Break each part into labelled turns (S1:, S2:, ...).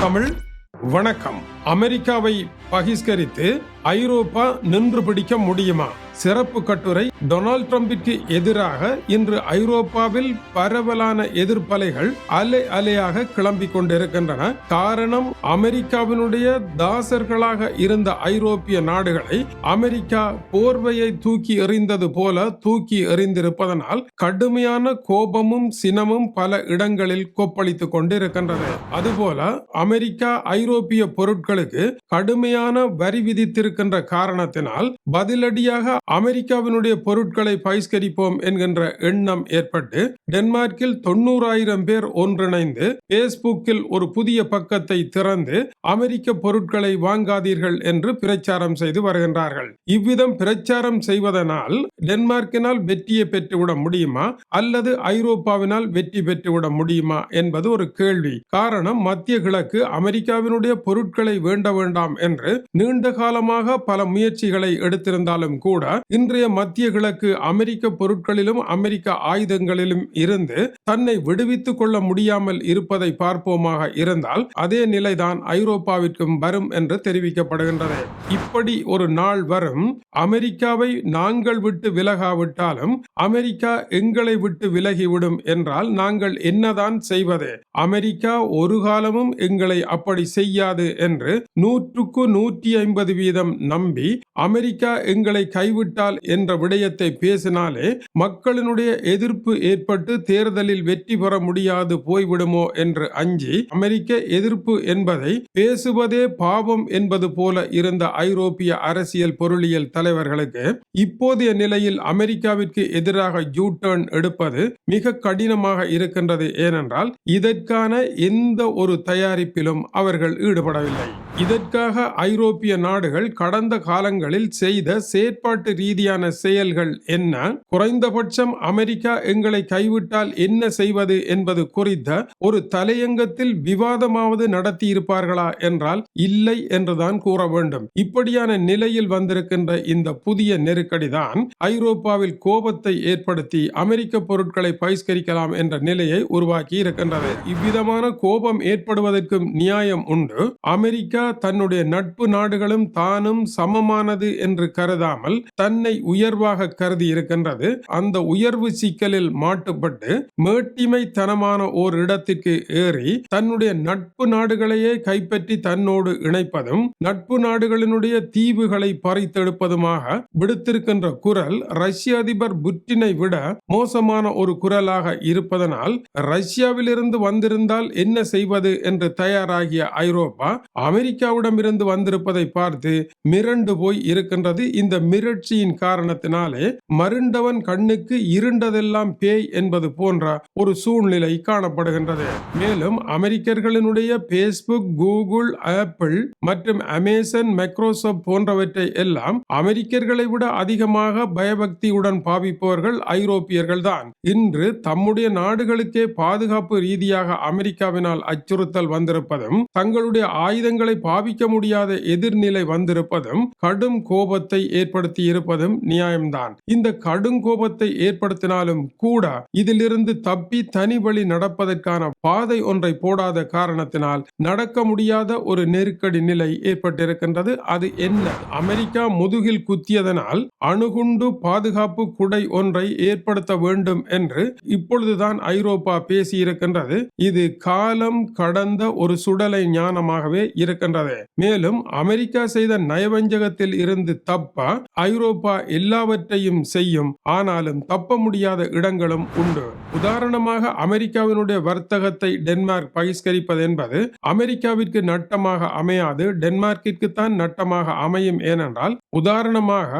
S1: தமிழ். வணக்கம். அமெரிக்காவை பகிஷ்கரித்து ஐரோப்பா நின்று பிடிக்க முடியுமா? சிறப்பு கட்டுரை டொனால்ட் ட்ரம்பிற்கு எதிராக இன்று ஐரோப்பாவில் பரவலான எதிர்ப்பலைகள் அலை அலையாக கிளம்பிக் கொண்டிருக்கின்றன. காரணம் அமெரிக்காவினுடைய தாசர்களாக இருந்த ஐரோப்பிய நாடுகளை அமெரிக்கா போர்வையை தூக்கி எறிந்தது போல தூக்கி எறிந்திருப்பதனால் கடுமையான கோபமும் சினமும் பல இடங்களில் கொப்பளித்துக் கொண்டிருக்கின்றது அதுபோல அமெரிக்கா ஐரோப்பிய பொருட்களுக்கு கடுமையான வரி விதித்திருக்கின்ற காரணத்தினால் பதிலடியாக அமெரிக்காவினுடைய பொருட்களை பகிஷ்கரிப்போம் என்கின்ற எண்ணம் ஏற்பட்டு டென்மார்க்கில் தொண்ணூறாயிரம் பேர் ஒன்றிணைந்து பேஸ்புக்கில் ஒரு புதிய பக்கத்தை திறந்து அமெரிக்க பொருட்களை வாங்காதீர்கள் என்று பிரச்சாரம் செய்து வருகின்றார்கள். இவ்விதம் பிரச்சாரம் செய்வதனால் டென்மார்க்கினால் வெற்றியை பெற்றுவிட முடியுமா? அல்லது ஐரோப்பாவினால் வெற்றி பெற்றுவிட முடியுமா? என்பது ஒரு கேள்வி. காரணம் மத்திய கிழக்கு அமெரிக்காவினுடைய பொருட்களை வேண்ட வேண்டாம் என்று நீண்ட காலமாக பல முயற்சிகளை எடுத்திருந்தாலும் கூட இன்றைய மத்திய கிழக்கு அமெரிக்க பொருட்களிலும் அமெரிக்க ஆயுதங்களிலும் இருந்து தன்னை விடுவித்துக் கொள்ள முடியாமல் இருப்பதை பார்ப்போமாக இருந்தால் அதே நிலைதான் ஐரோப்பாவிற்கும் வரும் என்று தெரிவிக்கப்படுகின்றது. இப்படி ஒரு நாள் வரும் அமெரிக்காவை நாங்கள் விட்டு விலகாவிட்டாலும் அமெரிக்கா எங்களை விட்டு விலகிவிடும் என்றால் நாங்கள் என்னதான் செய்வது? அமெரிக்கா ஒரு காலமும் எங்களை அப்படி செய்யாது என்று நூற்றுக்கு நூற்றி ஐம்பது வீதம் நம்பி அமெரிக்கா எங்களை கைவிட்டு கைவிட்டால் என்ற விடயத்தை பேசினாலே மக்களினுடைய எதிர்ப்பு ஏற்பட்டு தேர்தலில் வெற்றி பெற முடியாது போய்விடுமோ என்று அஞ்சி அமெரிக்க எதிர்ப்பு என்பதை பேசுவதே பாவம் என்பது போல இருந்த ஐரோப்பிய அரசியல் பொருளியல் தலைவர்களுக்கு இப்போதைய நிலையில் அமெரிக்காவிற்கு எதிராக யூ டர்ன் எடுப்பது மிக கடினமாக இருக்கின்றது. ஏனென்றால் இதற்கான எந்த ஒரு தயாரிப்பிலும் அவர்கள் ஈடுபடவில்லை. இதற்காக ஐரோப்பிய நாடுகள் கடந்த காலங்களில் செய்த செயற்பாட்டு ரீதியான செயல்கள் என்ன? குறைந்தபட்சம் அமெரிக்கா எங்களை கைவிட்டால் என்ன செய்வது என்பது குறித்த ஒரு தலையங்கத்தில் விவாதமாவது நடத்தி இருப்பார்களா என்றால் இல்லை என்றுதான் கூற வேண்டும். இப்படியான நிலையில் வந்திருக்கின்ற இந்த புதிய நெருக்கடிதான் ஐரோப்பாவில் கோபத்தை ஏற்படுத்தி அமெரிக்க பொருட்களை பகிஷ்கரிக்கலாம் என்ற நிலையை உருவாக்கி இருக்கின்றது இவ்விதமான கோபம் ஏற்படுவதற்கும் நியாயம் உண்டு. அமெரிக்கா தன்னுடைய நட்பு நாடுகளும் தானும் சமமானது என்று கருதாமல் தன்னை உயர்வாக கருதி இருக்கின்றது. அந்த உயர்வு சிக்கலில் மாட்டுப்பட்டு மேட்டிமைத்தனமான ஓர் இடத்திற்கு ஏறி தன்னுடைய நட்பு நாடுகளையே கைப்பற்றி தன்னோடு இணைப்பதும் நட்பு நாடுகளினுடைய தீவுகளை பறித்தெடுப்பதுமாக விடுத்திருக்கின்ற குரல் ரஷ்ய அதிபர் புட்டினை விட மோசமான ஒரு குரலாக இருப்பதனால் ரஷ்யாவிலிருந்து வந்திருந்தால் என்ன செய்வது என்று தயாராகிய ஐரோப்பா அமெரிக்க அமெரிக்காவிடமிருந்து வந்திருப்பதை பார்த்து மிரண்டு போய் இருக்கின்றது. இந்த மிரட்சியின் காரணத்தினாலே மருண்டவன் கண்ணுக்கு இருண்டதெல்லாம் பேய் என்பது போன்ற ஒரு சூழ்நிலை காணப்படுகின்றது. மேலும் அமெரிக்கர்களினுடைய பேஸ்புக் கூகுள் ஆப்பிள் மற்றும் அமேசன் மைக்ரோசாப்ட் போன்றவற்றை எல்லாம் அமெரிக்கர்களை விட அதிகமாக பயபக்தியுடன் பாவிப்பவர்கள் ஐரோப்பியர்கள் தான் இன்று தம்முடைய நாடுகளுக்கே பாதுகாப்பு ரீதியாக அமெரிக்காவினால் அச்சுறுத்தல் வந்திருப்பதும் தங்களுடைய ஆயுதங்களை பாவிக்க முடியாத எதிர்நிலை வந்திருப்பதும் கடும் கோபத்தை ஏற்படுத்தி இருப்பதும் நியாயம்தான். இந்த கடும் கோபத்தை ஏற்படுத்தினாலும் கூட இதிலிருந்து தப்பி தனி வழி நடப்பதற்கான பாதை ஒன்றை போடாத காரணத்தினால் நடக்க முடியாத ஒரு நெருக்கடி நிலை ஏற்பட்டிருக்கின்றது. அது என்ன? அமெரிக்கா முதுகில் குத்தியதனால் அணுகுண்டு பாதுகாப்பு குடை ஒன்றை ஏற்படுத்த வேண்டும் என்று இப்பொழுதுதான் ஐரோப்பா பேசியிருக்கின்றது. இது காலம் கடந்த ஒரு சுடலை ஞானமாகவே இருக்கின்றது. மேலும் அமெரிக்கா செய்த நயவஞ்சகத்தில் இருந்து தப்ப ஐரோப்பா எல்லாவற்றையும் செய்யும். ஆனாலும் தப்ப முடியாத இடங்களும் உண்டு. உதாரணமாக அமெரிக்காவினுடைய வர்த்தகத்தை டென்மார்க் பகிஷ்கரிப்பது என்பது அமெரிக்காவிற்கு நட்டமாக அமையாது டென்மார்க்கிற்கு தான் நட்டமாக அமையும். ஏனென்றால் உதாரணமாக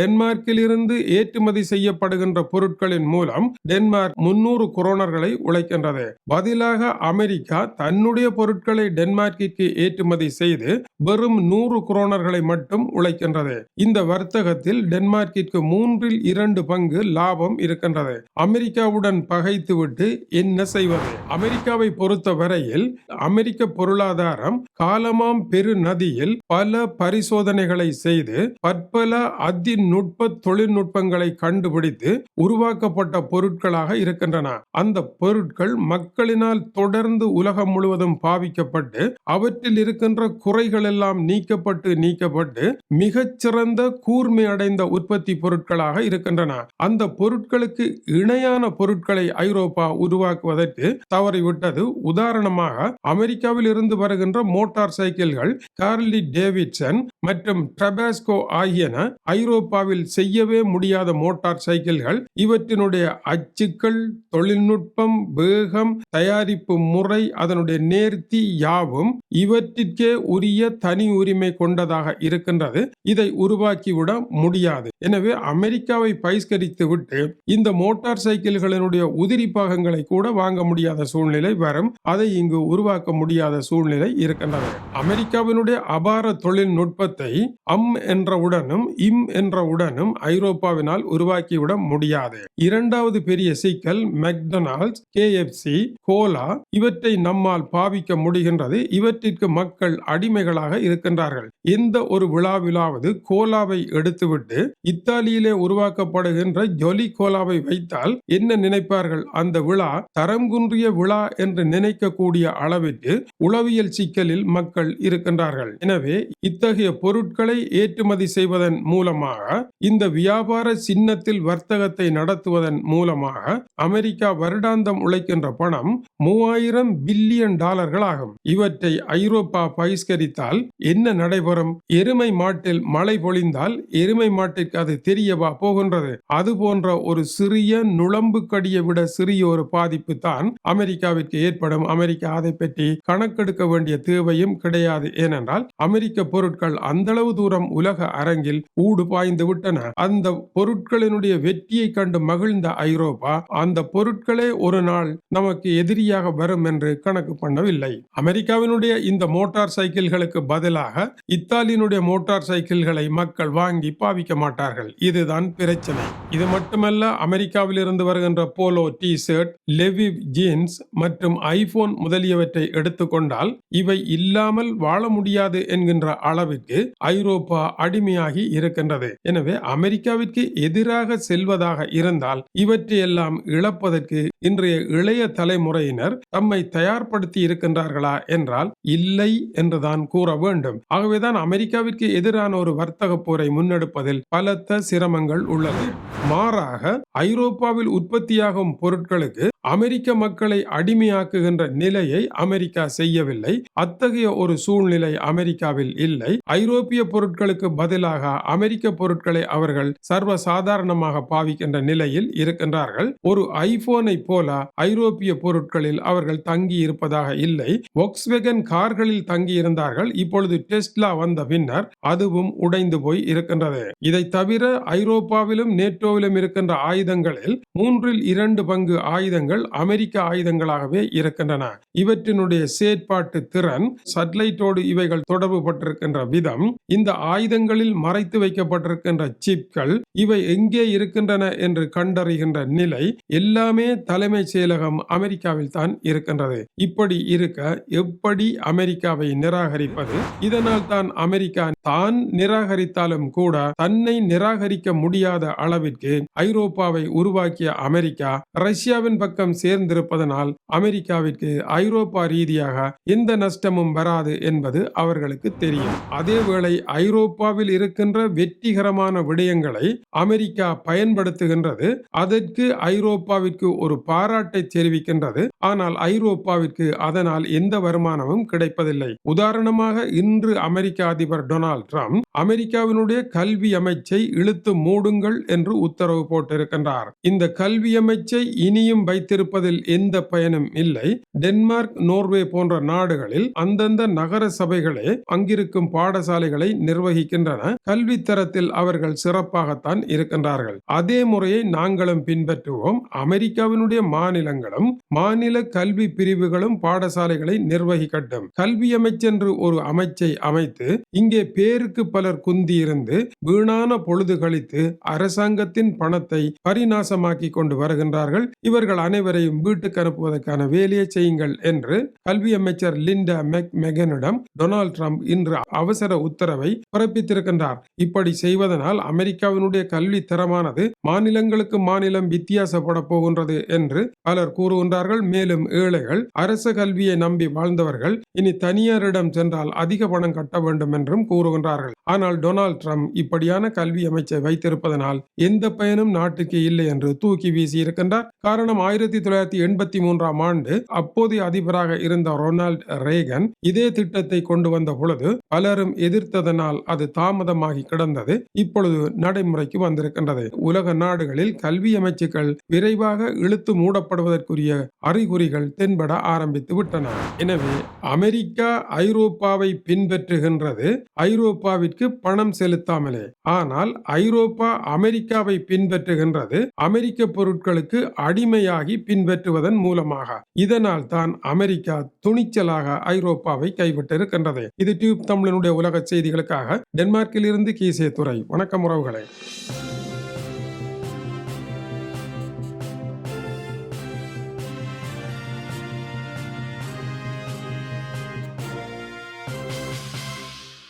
S1: டென்மார்க்கில் இருந்து ஏற்றுமதி செய்யப்படுகின்ற பொருட்களின் மூலம் டென்மார்க் முன்னூறு குரோனர்களை உழைக்கின்றது. பதிலாக அமெரிக்கா தன்னுடைய பொருட்களை டென்மார்க்கிற்கு ஏற்றுமதி செய்து வெறும் நூறு குரோனர்களை மட்டும் உழைக்கின்றது. இந்த வர்த்தகத்தில் டென்மார்க்கிற்கு மூன்றில் இரண்டு பங்கு லாபம் இருக்கின்றது. அமெரிக்காவுடன் பகைத்துவிட்டு என்ன செய்வது? அமெரிக்காவை பொறுத்த வரையில் அமெரிக்க பொருளாதாரம் காலமாம் பெரு நதியில் பல பரிசோதனைகளை செய்து பற்பல அதிநுட்ப தொழில்நுட்பங்களை கண்டுபிடித்து உருவாக்கப்பட்ட பொருட்களாக இருக்கின்றன. அந்த பொருட்கள் மக்களினால் தொடர்ந்து உலகம் முழுவதும் பாவிக்கப்பட்டு அவற்றில் இருக்கின்ற குறைகள் எல்லாம் நீக்கப்பட்டு நீக்கப்பட்டு மிகச்சிறந்த கூர்மை அடைந்த உற்பத்தி பொருட்களாக இருக்கின்றன. அந்த பொருட்களுக்கு இணையான பொருட்களை ஐரோப்பா உருவாக்குவதற்கு தவறிவிட்டது உதாரணமாக அமெரிக்காவில் இருந்து வருகின்ற மோட்டார் சைக்கிள்கள் கார்லி டேவிட்சன் மற்றும் ட்ரபாஸ்கோ ஆகியன ஐரோப்பாவில் செய்யவே முடியாத மோட்டார் சைக்கிள்கள். இவற்றினுடைய அச்சுக்கள் தொழில்நுட்பம் வேகம் தயாரிப்பு முறை அதனுடைய நேர்த்தி யாவும் இவற்றிற்கே உரிய தனி உரிமை கொண்டதாக இருக்கின்றது. இதை உருவாக்கிவிட முடியாது. எனவே அமெரிக்காவை பகிஷ்கரித்து விட்டு இந்த மோட்டார் சைக்கிள்களினுடைய உதிரி பாகங்களை கூட வாங்க முடியாத சூழ்நிலை வரும். அதை இங்கு உருவாக்க முடியாத சூழ்நிலை இருக்கின்றது. அமெரிக்காவினுடைய அபார தொழில்நுட்பத்தை அம் என்றவுடனும் இம் என்றவுடனும் ஐரோப்பாவினால் உருவாக்கிவிட முடியாது. இரண்டாவது பெரிய சிக்கல் மெக்டொனால்ட்ஸ் கேஎஃப்சி கோலா இவற்றை நம்மால் பாவிக்க முடிகின்றது. இவற்றிற்கு மக்கள் அடிமைகளாக இருக்கின்றார்கள். இந்த ஒரு விழாவிலாவது கோலாவை எடுத்துவிட்டு இத்தாலியிலே உருவாக்கப்படுகின்ற ஜொலி கோலாவை வைத்தால் என்ன நினைப்பார்கள்? அந்த விழா தரம் குன்றிய விழா என்று நினைக்கக்கூடிய அளவிற்கு உளவியல் சிக்கலில் மக்கள் இருக்கின்றார்கள். எனவே இத்தகைய பொருட்களை ஏற்றுமதி செய்வதன் மூலமாக இந்த வியாபார சின்னத்தில் வர்த்தகத்தை நடத்துவதன் மூலமாக அமெரிக்கா வருடாந்தம் உழைக்கின்ற பணம் மூவாயிரம் பில்லியன் டாலர்கள் ஆகும் இவற்றை ஐரோப்பா பகிஷ்கரித்தால் என்ன நடைபெறும்? எருமை மாட்டில் மழை பொழிந்தால் எருமை மாட்டிற்கு அது தெரியவா போகின்றது. அது போன்ற ஒரு சிறிய நுழம்பு கடியை விட சிறிய ஒரு பாதிப்பு தான் அமெரிக்காவிற்கு ஏற்படும். அமெரிக்கா அதை பற்றி கணக்கெடுக்க வேண்டிய தேவையும் கிடையாது. ஏனென்றால் அமெரிக்க பொருட்கள் அந்தளவு தூரம் உலக அரங்கில் ஊடு பாய்ந்து விட்டன. அந்த பொருட்களினுடைய வெற்றியை கண்டு மகிழ்ந்த ஐரோப்பா அந்த பொருட்களே ஒரு நாள் நமக்கு எதிரியாக வரும் என்று கணக்கு பண்ணவில்லை. அமெரிக்காவினுடைய இந்த மோட்டார் சைக்கிள்களுக்கு பதிலாக இத்தாலியினுடைய மோட்டார் சைக்கிள்களை மக்கள் வாங்கி பாவிக்க மாட்டார்கள். இதுதான் பிரச்சனை. இது மட்டுமல்ல அமெரிக்காவில் இருந்து வருகின்ற Polo T shirt Levi's jeans மற்றும் ஐபோன் முதலியவற்றை எடுத்துக்கொண்டால் இவை இல்லாமல் வாழ முடியாது என்கின்ற அளவிற்கு ஐரோப்பா அடிமையாகி இருக்கின்றது. எனவே அமெரிக்காவிற்கு எதிராக செல்வதாக இருந்தால் இவற்றையெல்லாம் இழப்பதற்கு இன்றைய இளைய தலைமுறையினர் தம்மை தயார்படுத்தி இருக்கின்றார்களா என்றால் இல்லை என்றுதான் கூற வேண்டும். ஆகவேதான் அமெரிக்காவிற்கு எதிரான ஒரு வர்த்தக போரை முன்னெடுப்பதில் பலத்த சிரமங்கள் உள்ளது. மாறாக ஐரோப்பாவில் உற்பத்தியாகும் பொருட்களுக்கு அமெரிக்க மக்களை அடிமையாக்குகின்ற நிலையை அமெரிக்கா செய்யவில்லை. அத்தகைய ஒரு சூழ்நிலை அமெரிக்காவில் இல்லை. ஐரோப்பிய பொருட்களுக்கு பதிலாக அமெரிக்க பொருட்களை அவர்கள் சர்வ சாதாரணமாக பாவிக்கின்ற நிலையில் இருக்கின்றார்கள். ஒரு ஐபோனை போல ஐரோப்பிய பொருட்களில் அவர்கள் தங்கி இருப்பதாக இல்லை. ஒக்ஸ்வெகன் கார்களில் தங்கி இருந்தார்கள் இப்பொழுது டெஸ்ட்லா வந்த பின்னர் அதுவும் உடைந்து போய் இருக்கின்றது. இதை தவிர ஐரோப்பாவிலும் நேட்டோவிலும் இருக்கின்ற ஆயுதங்களில் மூன்றில் இரண்டு பங்கு ஆயுதங்கள் அமெரிக்க ஆயுதங்களாகவே இருக்கின்றன. இவற்றினுடைய செயற்பாட்டு திறன் சட்லைட்டோடு இவைகள் தொடர்பு பட்டிருக்கின்ற விதம் இந்த ஆயுதங்களில் மறைத்து வைக்கப்பட்டிருக்கின்ற சிப்கள் இவை எங்கே இருக்கின்றன என்று கண்டறிகின்ற நிலை எல்லாமே தலைமை செயலகம் அமெரிக்காவில் தான் இருக்கின்றது. இப்படி இருக்க எப்படி அமெரிக்காவை நிராகரிப்பது? இதனால் தான் அமெரிக்கா தான் நிராகரித்தாலும் கூட தன்னை நிராகரிக்க முடியாத அளவிற்கு ஐரோப்பாவை உருவாக்கிய அமெரிக்கா ரஷ்யாவின் பக்கம் சேர்ந்திருப்பதனால் அமெரிக்காவிற்கு ஐரோப்பா ரீதியாக எந்த நஷ்டமும் வராது என்பது அவர்களுக்கு தெரியும். அதேவேளை ஐரோப்பாவில் இருக்கின்ற வெற்றிகரமான விடயங்களை அமெரிக்கா பயன்படுத்துகின்றது. அதற்கு ஐரோப்பாவிற்கு ஒரு பாராட்டை தெரிவிக்கின்றது. ஆனால் ஐரோப்பாவிற்கு அதனால் எந்த வருமானமும் கிடைப்பதில்லை. உதாரணமாக இன்று அமெரிக்க அதிபர் டொனால்ட் ட்ரம்ப் அமெரிக்காவினுடைய கல்வி அமைச்சை இழுத்து மூடுங்கள் என்று உத்தரவு போட்டிருக்கின்றார். இந்த கல்வி அமைச்சை இனியும் வைத்து வைத்திருப்பதில் எந்த பயனும் இல்லை. டென்மார்க் நோர்வே போன்ற நாடுகளில் அந்தந்த நகர சபைகளே அங்கிருக்கும் பாடசாலைகளை நிர்வகிக்கின்றன. கல்வி தரத்தில் அவர்கள் சிறப்பாகத்தான் இருக்கின்றார்கள். அதே முறையை நாங்களும் பின்பற்றுவோம். அமெரிக்காவினுடைய மாநிலங்களும் மாநில கல்வி பிரிவுகளும் பாடசாலைகளை நிர்வகிக்கட்டும். கல்வி அமைச்சென்று ஒரு அமைச்சை அமைத்து இங்கே பேருக்கு பலர் குந்தியிருந்து வீணான பொழுது கழித்து அரசாங்கத்தின் பணத்தை பரிநாசமாக்கி கொண்டு வருகின்றார்கள். இவர்கள் அனைவரும் அனைவரையும் வீட்டுக்கு அனுப்புவதற்கான வேலையை செய்யுங்கள் என்று கல்வி அமைச்சர் லிண்டா மெக் மெகனிடம் டொனால்ட் ட்ரம்ப் இன்று அவசர உத்தரவை பிறப்பித்திருக்கின்றார். இப்படி செய்வதனால் அமெரிக்காவினுடைய கல்வி தரமானது மாநிலங்களுக்கு மாநிலம் வித்தியாசப்பட போகின்றது என்று பலர் கூறுகின்றார்கள். மேலும் ஏழைகள் அரச கல்வியை நம்பி வாழ்ந்தவர்கள் இனி தனியாரிடம் சென்றால் அதிக பணம் கட்ட வேண்டும் என்றும் கூறுகின்றார்கள். ஆனால் டொனால்ட் ட்ரம்ப் இப்படியான கல்வி அமைச்சை வைத்திருப்பதனால் எந்த பயனும் நாட்டுக்கு இல்லை என்று தூக்கி வீசியிருக்கின்றார். காரணம் ஆயிரத்தி ஆயிரத்தி தொள்ளாயிரத்தி எண்பத்தி மூன்றாம் ஆண்டு அப்போதைய அதிபராக இருந்த ரொனால்ட் ரேகன் இதே திட்டத்தை கொண்டு வந்த பொழுது பலரும் எதிர்த்ததனால் அது தாமதமாகி கிடந்தது. இப்பொழுது நடைமுறைக்கு வந்திருக்கின்றது. உலக நாடுகளில் கல்வி அமைச்சுக்கள் விரைவாக இழுத்து மூடப்படுவதற்குரிய அறிகுறிகள் தென்பட ஆரம்பித்து விட்டன. எனவே அமெரிக்கா ஐரோப்பாவை பின்பற்றுகின்றது. ஐரோப்பாவிற்கு பணம் செலுத்தாமலே. ஆனால் ஐரோப்பா அமெரிக்காவை பின்பற்றுகின்றது. அமெரிக்க பொருட்களுக்கு அடிமையாகி பின்பற்றுவதன் மூலமாக. இதனால் தான் அமெரிக்கா துணிச்சலாக ஐரோப்பாவை கைவிட்டிருக்கின்றது. இது டியூப் தமிழனுடைய உலக செய்திகளுக்காக. டென்மார்க்கில் இருந்து கீசே துறை வணக்கம் உறவுகளை.